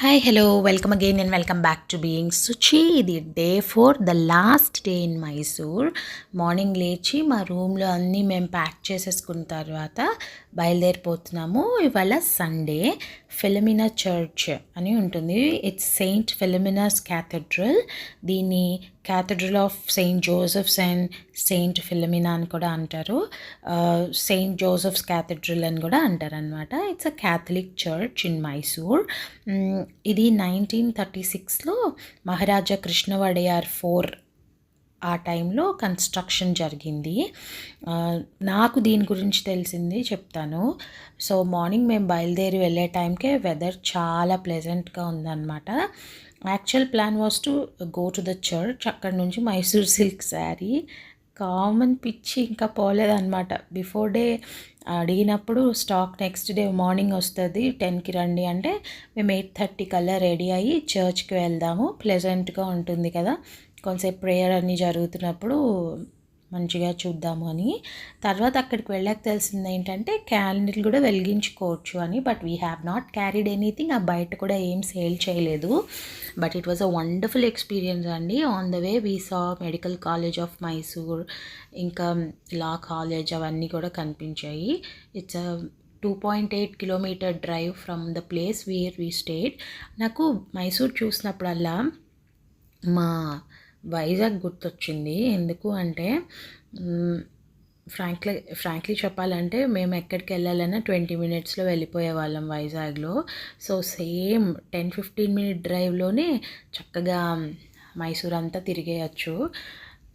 Hi hello welcome again and welcome back to being Suchi ఇది day four the last day in Mysore morning లేచి మా రూమ్లో అన్నీ మేము ప్యాక్ చేసేసుకున్న తర్వాత బయలుదేరిపోతున్నాము. ఇవాళ సండే ఫిలమినా చర్చ్ అని ఉంటుంది. ఇట్స్ సెయింట్ ఫిలమినాస్ క్యాథడ్రల్ దీన్ని cathedral of Saint Joseph's and Saint Philomena అని కూడా అంటారు. సెయింట్ జోసెఫ్స్ క్యాథడ్రల్ అని కూడా అంటారు అనమాట it's a Catholic church in Mysore ఇది నైన్టీన్ థర్టీ సిక్స్లో మహారాజా కృష్ణవడయార్ ఫోర్ ఆ టైంలో కన్స్ట్రక్షన్ జరిగింది. నాకు దీని గురించి తెలిసింది చెప్తాను. సో మార్నింగ్ మేము బయలుదేరి వెళ్ళే టైంకే వెదర్ చాలా ప్లెజెంట్గా ఉందన్నమాట. Actual plan was to go to the church. అక్కడ నుంచి మైసూర్ సిల్క్ శారీ. కామన్ పిచ్చి ఇంకా పోలేదన్నమాట. బిఫోర్ డే అడిగినప్పుడు స్టాక్ నెక్స్ట్ డే మార్నింగ్ వస్తుంది. టెన్కి రండి అంటే మేము ఎయిట్ థర్టీ కల్లా రెడీ అయ్యి చర్చ్కి వెళ్దాము. ప్లెజెంట్గా ఉంటుంది కదా. కొంతసేపు ప్రేయర్ అన్నీ జరుగుతున్నప్పుడు మంచిగా చూద్దాము అని. తర్వాత అక్కడికి వెళ్ళాక తెలిసింది ఏంటంటే క్యాలెండర్లు కూడా వెలిగించుకోవచ్చు అని but we have not carried anything ఆ బయట కూడా ఏం సేల్ చేయలేదు. But it was a wonderful experience అండి. On the way we saw medical college of Mysore ఇంకా లా కాలేజ్ అవన్నీ కూడా కనిపించాయి. It's a two point eight kilometer drive from the place where we stayed నాకు మైసూర్ చూసినప్పుడల్లా మా వైజాగ్ గుర్తొచ్చింది. ఎందుకు అంటే ఫ్రాంక్లీ ఫ్రాంక్లీ చెప్పాలంటే మేము ఎక్కడికి వెళ్ళాలన్నా ట్వంటీ మినిట్స్లో వెళ్ళిపోయే వాళ్ళం వైజాగ్లో. So same ten fifteen minute డ్రైవ్లోనే చక్కగా మైసూర్ అంతా తిరిగేయచ్చు.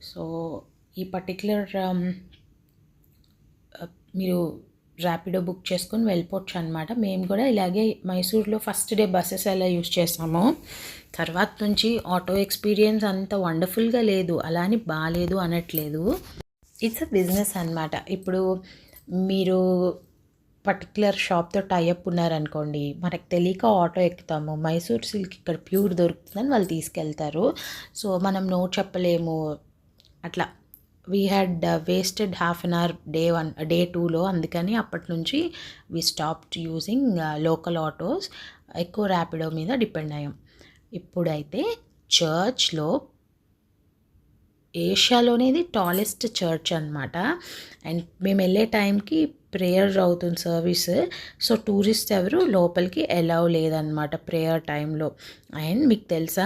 సో ఈ పర్టిక్యులర్ మీరు ర్యాపిడో బుక్ చేసుకొని వెళ్ళిపోవచ్చు అనమాట మేము కూడా ఇలాగే మైసూర్లో ఫస్ట్ డే బస్సెస్ ఎలా యూజ్ చేసామో తర్వాత నుంచి ఆటో ఎక్స్పీరియన్స్ అంత వండర్ఫుల్గా లేదు అలా అని బాగాలేదు అనట్లేదు. ఇట్స్ అ బిజినెస్ అనమాట ఇప్పుడు మీరు పర్టికులర్ షాప్తో టైఅప్ ఉన్నారనుకోండి మనకు తెలియక ఆటో ఎక్కుతాము. మైసూర్ సిల్క్ ఇక్కడ ప్యూర్ దొరుకుతుందని వాళ్ళు తీసుకెళ్తారు. సో మనం నో చెప్పలేము. అట్లా we had wasted half an hour day one day టూలో అందుకని అప్పటి నుంచి we stopped using local autos ఎక్కువ ర్యాపిడో మీద డిపెండ్ అయ్యాం. ఇప్పుడైతే చర్చ్లో ఏషియాలోనేది టాలెస్ట్ చర్చ్ అనమాట అండ్ మేము వెళ్ళే టైంకి ప్రేయర్ అవుతుంది సర్వీస్ సో టూరిస్ట్ ఎవరు లోపలికి అలౌ లేదనమాట ప్రేయర్ టైంలో అండ్ మీకు తెలుసా?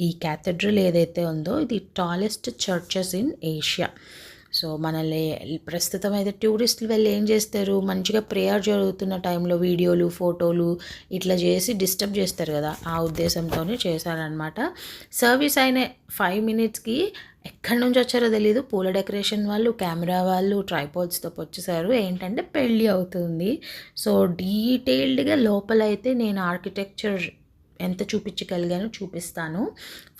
ఈ క్యాథడ్రల్ ఏదైతే ఉందో ఇది tallest churches in Asia so మనల్ని ప్రస్తుతం అయితే టూరిస్టులు వెళ్ళి ఏం చేస్తారు? మంచిగా ప్రేయర్ జరుగుతున్న టైంలో వీడియోలు ఫోటోలు ఇట్లా చేసి డిస్టర్బ్ చేస్తారు కదా. ఆ ఉద్దేశంతోనే చేశారనమాట సర్వీస్ అయిన ఫైవ్ మినిట్స్కి ఎక్కడి నుంచి వచ్చారో తెలియదు పూల డెకరేషన్ వాళ్ళు కెమెరా వాళ్ళు ట్రైపోడ్స్తో వచ్చేసారు ఏంటంటే పెళ్ళి అవుతుంది. సో డీటెయిల్డ్గా లోపలైతే నేను ఆర్కిటెక్చర్ ఎంత చూపించగలిగానో చూపిస్తాను.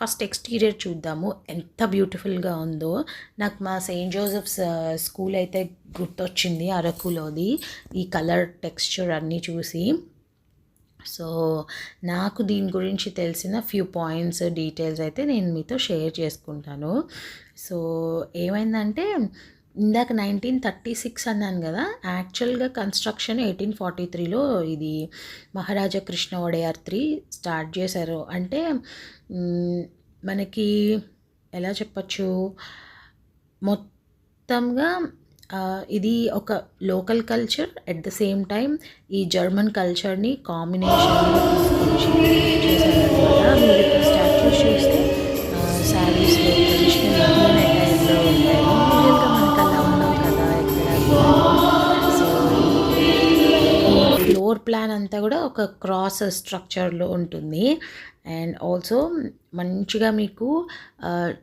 ఫస్ట్ ఎక్స్టీరియర్ చూద్దాము. ఎంత బ్యూటిఫుల్గా ఉందో. నాకు మా సెయింట్ జోసెఫ్స్ స్కూల్ అయితే గుర్తొచ్చింది అరకులోది. ఈ కలర్ టెక్స్చర్ అన్నీ చూసి. సో నాకు దీని గురించి తెలిసిన ఫ్యూ పాయింట్స్ డీటెయిల్స్ అయితే నేను మీతో షేర్ చేసుకుంటాను. సో ఏమైందంటే ఇందాక నైన్టీన్ థర్టీ సిక్స్ అన్నాను కదా యాక్చువల్గా కన్స్ట్రక్షన్ ఎయిటీన్ ఫార్టీ త్రీలో ఇది మహారాజా కృష్ణ ఒడయార్ త్రీ స్టార్ట్ చేశారు. అంటే మనకి ఎలా చెప్పచ్చు? మొత్తంగా ఇది ఒక local culture at the same time ఈ జర్మన్ కల్చర్ని కాంబినేషన్ స్టాచ్యూస్ చూస్తే శారీస్ ట్రెడిషనల్ ప్లాన్ అంతా కూడా ఒక క్రాస్ స్ట్రక్చర్లో ఉంటుంది. అండ్ ఆల్సో మంచిగా మీకు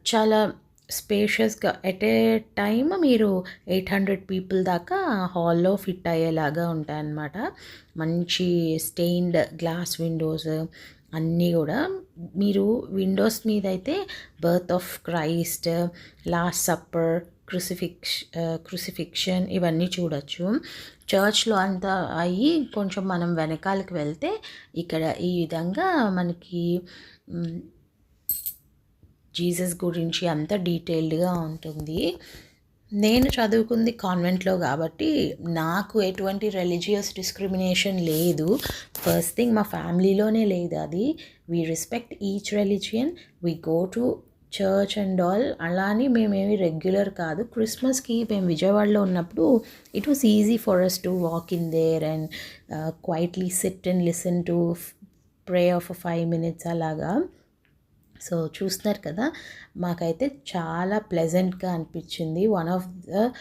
చాలా స్పేషియస్గా ఎట్ ఏ టైమ్ మీరు ఎయిట్ హండ్రెడ్ పీపుల్ దాకా హాల్లో ఫిట్ అయ్యేలాగా ఉంటాయన్నమాట. మంచి స్టెయిన్డ్ గ్లాస్ విండోస్ అన్నీ కూడా. మీరు విండోస్ మీద అయితే birth of Christ last supper crucifix crucifixion ఇవన్నీ చూడొచ్చు. చర్చ్లో అంతా అయ్యి కొంచెం మనం వెనకాలకి వెళ్తే ఇక్కడ ఈ విధంగా మనకి జీసస్ గురించి అంత డీటెయిల్డ్గా ఉంటుంది. నేను చదువుకుంది కాన్వెంట్లో కాబట్టి నాకు ఎటువంటి రిలీజియస్ డిస్క్రిమినేషన్ లేదు. ఫస్ట్ థింగ్ మా ఫ్యామిలీలోనే లేదు అది. We respect each religion we go to church and all అలా అని మేమేమి రెగ్యులర్ కాదు. క్రిస్మస్కి మేము విజయవాడలో ఉన్నప్పుడు it was easy for us to walk in there and quietly sit and listen to pray of five minutes అలాగా. సో చూస్తున్నారు కదా మాకైతే చాలా ప్లెజెంట్గా అనిపించింది. One of the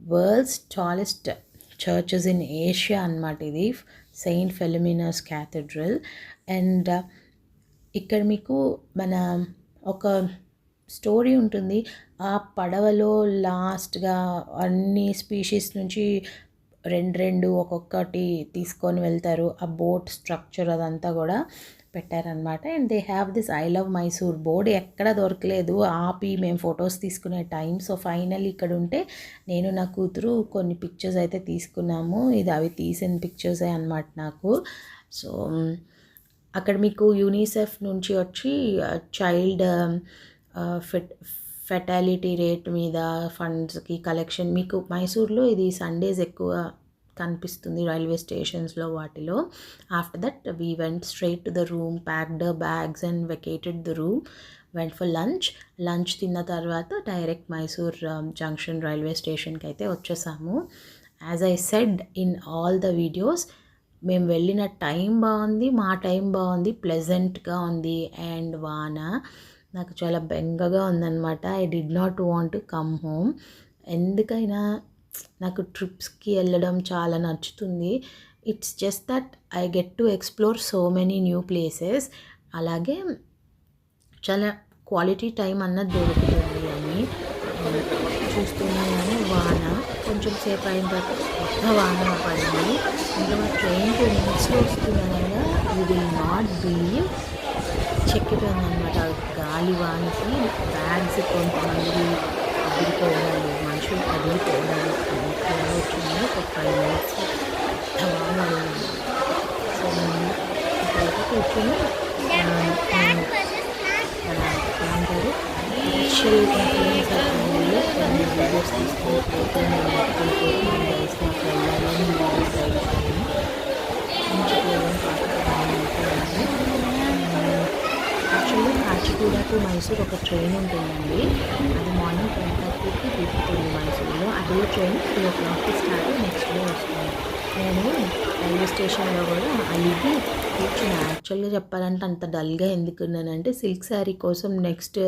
world's tallest churches in Asia అనమాట ఇది సెయింట్ ఫెలిమినస్ క్యాథడ్రల్ అండ్ ఇక్కడ మీకు మన ఒక స్టోరీ ఉంటుంది. ఆ పడవలో లాస్ట్గా అన్ని స్పీషీస్ నుంచి రెండు రెండు ఒక్కొక్కటి తీసుకొని వెళ్తారు. ఆ బోట్ స్ట్రక్చర్ అదంతా కూడా. పెట్టారనమాట. And they have this I love Mysore board ఎక్కడ దొరకలేదు. ఆపి మేము ఫొటోస్ తీసుకునే టైం సో ఫైనల్ ఇక్కడ ఉంటే నేను నా కూతురు కొన్ని పిక్చర్స్ అయితే తీసుకున్నాము. ఇది అవి తీసిన పిక్చర్సే అనమాట నాకు. సో అక్కడ మీకు యూనిసెఫ్ నుంచి వచ్చి చైల్డ్ ఫెట్ ఫెటాలిటీ రేట్ మీద ఫండ్స్కి కలెక్షన్ మీకు మైసూర్లో ఇది సండేస్ ఎక్కువ కనిపిస్తుంది రైల్వే స్టేషన్స్లో వాటిలో. After that we went straight to the room packed bags and vacated the room went for lunch lunch తిన్న తర్వాత డైరెక్ట్ మైసూర్ జంక్షన్ రైల్వే స్టేషన్కి అయితే వచ్చేసాము. As I said in all the videos మేము వెళ్ళిన టైం బాగుంది మా టైం బాగుంది ప్లెజెంట్గా ఉంది. అండ్ వాన నాకు చాలా బెంగగా ఉందన్నమాట. I did not want come home ఎందుకైనా నాకు ట్రిప్స్కి వెళ్ళడం చాలా నచ్చుతుంది. It's just that I get to explore so many new places అలాగే చాలా క్వాలిటీ టైం అన్నది దొరుకుతుంది అని. చూస్తున్నాను వాన కొంచెం సేపు అయిన తర్వాత వాన పడింది. ఇంకా ట్రైన్ టూ మినిట్స్లో వస్తున్నానగా యూ విల్ నాట్ బిలీవ్ చెక్కిపోయిందనమాట గాలి వానికి బ్యాగ్స్ కొంతమంది అదిరిపోవడాలు మనుషులు కదిలిపోవడాలు చాలా వచ్చింది ఒక ఫైవ్ మినిట్స్ వాన సో మేము ఇక్కడైతే కూర్చొని ఏమంటారు స్పెషల్ ఇన్ఫ్లుయెన్స్ కొన్ని వీడియోస్ తీసుకున్నట్లయితే నేను అనుకుంటున్నాను గైస్ నాకు కూడా టు మైసూర్ ఒక ట్రైన్ ఉంటుందండి. అది మార్నింగ్ టెన్ థర్టీకి దిగుతుంది మైసూర్లో. అదే ట్రైన్ త్రీ ఓ క్లాక్కి స్టార్ట్ నెక్స్ట్ డే వస్తుంది. నేను రైల్వే స్టేషన్లో కూడా అలిగి కూర్చున్నా. యాక్చువల్గా చెప్పాలంటే అంత డల్గా ఎందుకున్నానంటే సిల్క్ శారీ కోసం నెక్స్ట్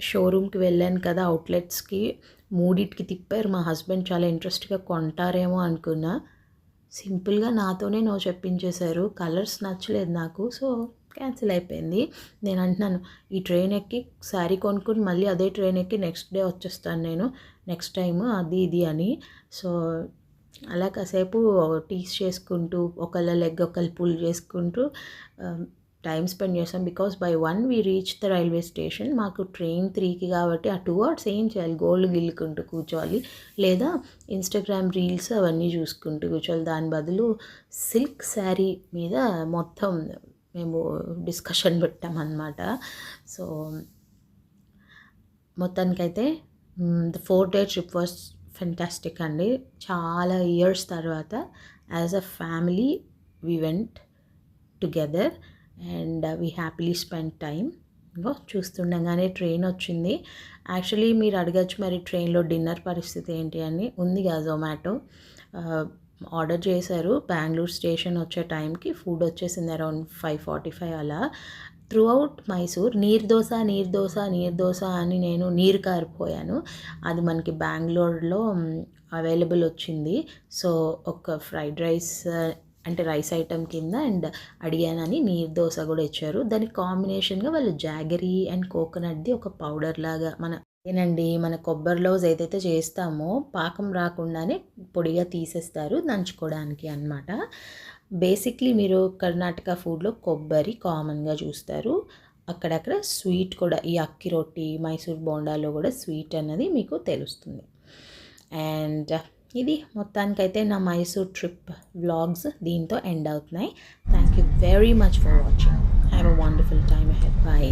షోరూమ్కి వెళ్ళాను కదా అవుట్లెట్స్కి. మూడిటికి తిప్పారు. మా హస్బెండ్ చాలా ఇంట్రెస్ట్గా కొంటారేమో అనుకున్నా. సింపుల్గా నాతోనే నో చెప్పించేశారు. కలర్స్ నచ్చలేదు నాకు. సో క్యాన్సిల్ అయిపోయింది. నేను అంటున్నాను ఈ ట్రైన్ ఎక్కి శారీ కొనుక్కుని మళ్ళీ అదే ట్రైన్ ఎక్కి నెక్స్ట్ డే వచ్చేస్తాను నేను. నెక్స్ట్ టైం అది ఇది అని. సో అలా కాసేపు టీస్ చేసుకుంటూ ఒకళ్ళ లెగ్ ఒకళ్ళు పుల్ చేసుకుంటూ టైం స్పెండ్ చేస్తాం. Because by one we reach the railway station. మాకు ట్రైన్ త్రీకి కాబట్టి ఆ టూ అవర్స్ ఏం చేయాలి. గోల్డ్ గిల్లుకుంటూ కూర్చోవాలి. లేదా ఇన్స్టాగ్రామ్ రీల్స్ అవన్నీ చూసుకుంటూ కూర్చోవాలి. దాని బదులు సిల్క్ శారీ మీద మొత్తం మేము డిస్కషన్ పెట్టామన్నమాట. సో మొత్తానికైతే the four day trip was fantastic అండి. చాలా ఇయర్స్ తర్వాత as a family we went together and we happily spend time ఇంకో చూస్తుండగానే ట్రైన్ వచ్చింది. యాక్చువల్లీ మీరు అడగచ్చు మరి ట్రైన్లో డిన్నర్ పరిస్థితి ఏంటి అని. ఉంది కదా జొమాటో ఆర్డర్ చేశారు. బెంగళూరు స్టేషన్ వచ్చే టైంకి ఫుడ్ వచ్చేసింది అరౌండ్ ఫైవ్ ఫార్టీ ఫైవ్ అలా. త్రూ అవుట్ మైసూర్ నీరు దోశ నీరు దోశ నీర్ దోశ అని నేను నీరు కారిపోయాను. అది మనకి బెంగళూరులో అవైలబుల్ వచ్చింది. సో ఒక ఫ్రైడ్ రైస్ అంటే రైస్ ఐటమ్ కింద అండ్ అడిగానని నీరు దోశ కూడా ఇచ్చారు. దానికి కాంబినేషన్గా వాళ్ళు జాగరీ అండ్ కోకోనట్ది ఒక పౌడర్ లాగా మన ఏనండి మన కొబ్బరిలో ఏదైతే చేస్తామో పాకం రాకుండానే పొడిగా తీసేస్తారు దంచుకోవడానికి అనమాట బేసిక్లీ మీరు కర్ణాటక ఫుడ్లో కొబ్బరి కామన్గా చూస్తారు. అక్కడక్కడ స్వీట్ కూడా ఈ అక్కి రొట్టి మైసూర్ బోండాలో కూడా స్వీట్ అన్నది మీకు తెలుస్తుంది. అండ్ ఇది మొత్తానికైతే నా మైసూర్ ట్రిప్ వ్లాగ్స్ దీంతో ఎండ్ అవుతున్నాయి. Thank you very much for watching. Have a wonderful time ahead bye.